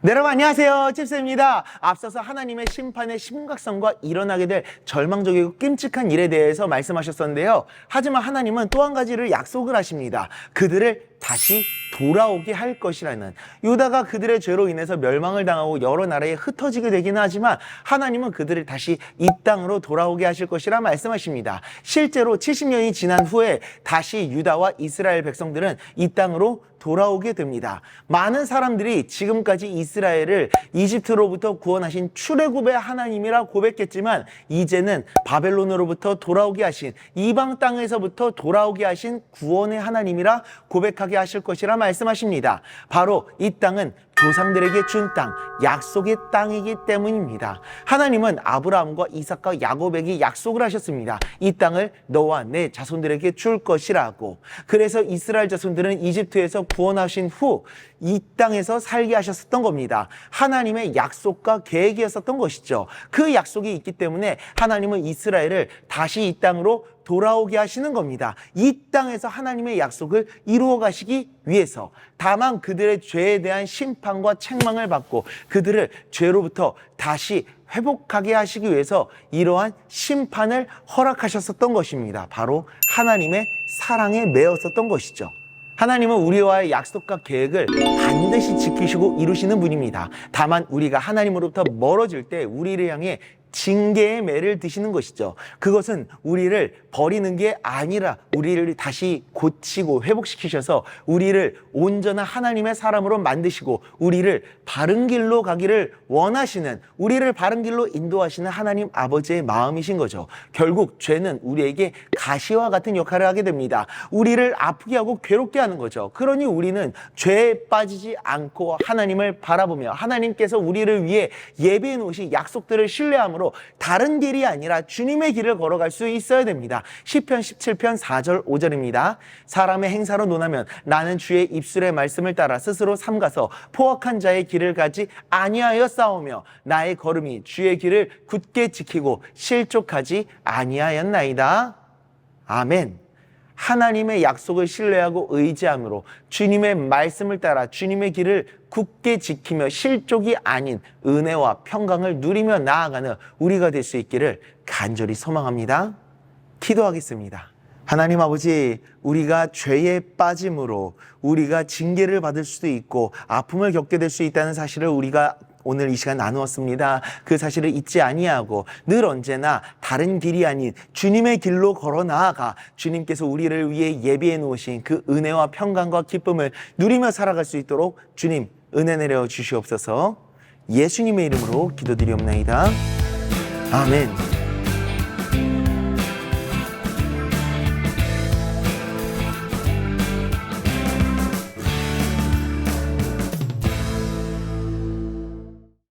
네, 여러분 안녕하세요. 칩스입니다. 앞서서 하나님의 심판의 심각성과 일어나게 될 절망적이고 끔찍한 일에 대해서 말씀하셨었는데요. 하지만 하나님은 또 한 가지를 약속을 하십니다. 그들을 다시 돌아오게 할 것이라는 유다가 그들의 죄로 인해서 멸망을 당하고 여러 나라에 흩어지게 되기는 하지만 하나님은 그들을 다시 이 땅으로 돌아오게 하실 것이라 말씀하십니다. 실제로 70년이 지난 후에 다시 유다와 이스라엘 백성들은 이 땅으로 돌아오게 됩니다. 많은 사람들이 지금까지 이스라엘을 이집트로부터 구원하신 출애굽의 하나님이라 고백했지만 이제는 바벨론으로부터 돌아오게 하신 이방 땅에서부터 돌아오게 하신 구원의 하나님이라 고백하게 하실 것이라 말씀하십니다. 바로 이 땅은 조상들에게 준 땅, 약속의 땅이기 때문입니다. 하나님은 아브라함과 이삭과 야곱에게 약속을 하셨습니다. 이 땅을 너와 내 자손들에게 줄 것이라고. 그래서 이스라엘 자손들은 이집트에서 구원하신 후이 땅에서 살게 하셨었던 겁니다. 하나님의 약속과 계획이었었던 것이죠. 그 약속이 있기 때문에 하나님은 이스라엘을 다시 이 땅으로 돌아오게 하시는 겁니다. 이 땅에서 하나님의 약속을 이루어 가시기 위해서 다만 그들의 죄에 대한 심판과 책망을 받고 그들을 죄로부터 다시 회복하게 하시기 위해서 이러한 심판을 허락하셨었던 것입니다. 바로 하나님의 사랑에 매었었던 것이죠. 하나님은 우리와의 약속과 계획을 반드시 지키시고 이루시는 분입니다. 다만 우리가 하나님으로부터 멀어질 때 우리를 향해 징계의 매를 드시는 것이죠. 그것은 우리를 버리는 게 아니라 우리를 다시 고치고 회복시키셔서 우리를 온전한 하나님의 사람으로 만드시고 우리를 바른 길로 가기를 원하시는 우리를 바른 길로 인도하시는 하나님 아버지의 마음이신 거죠. 결국 죄는 우리에게 가시와 같은 역할을 하게 됩니다. 우리를 아프게 하고 괴롭게 하는 거죠. 그러니 우리는 죄에 빠지지 않고 하나님을 바라보며 하나님께서 우리를 위해 예비해 놓으신 약속들을 신뢰함으로 다른 길이 아니라 주님의 길을 걸어갈 수 있어야 됩니다. 시편 17편 4절 5절입니다. 사람의 행사로 논하면 나는 주의 입술의 말씀을 따라 스스로 삼가서 포악한 자의 길을 가지 아니하여 싸우며 나의 걸음이 주의 길을 굳게 지키고 실족하지 아니하였나이다. 아멘. 하나님의 약속을 신뢰하고 의지함으로 주님의 말씀을 따라 주님의 길을 굳게 지키며 실족이 아닌 은혜와 평강을 누리며 나아가는 우리가 될 수 있기를 간절히 소망합니다. 기도하겠습니다. 하나님 아버지, 우리가 죄에 빠짐으로 우리가 징계를 받을 수도 있고 아픔을 겪게 될 수 있다는 사실을 우리가 오늘 이 시간 나누었습니다. 그 사실을 잊지 아니하고 늘 언제나 다른 길이 아닌 주님의 길로 걸어 나아가 주님께서 우리를 위해 예비해 놓으신 그 은혜와 평강과 기쁨을 누리며 살아갈 수 있도록 주님 은혜 내려 주시옵소서. 예수님의 이름으로 기도드리옵나이다. 아멘.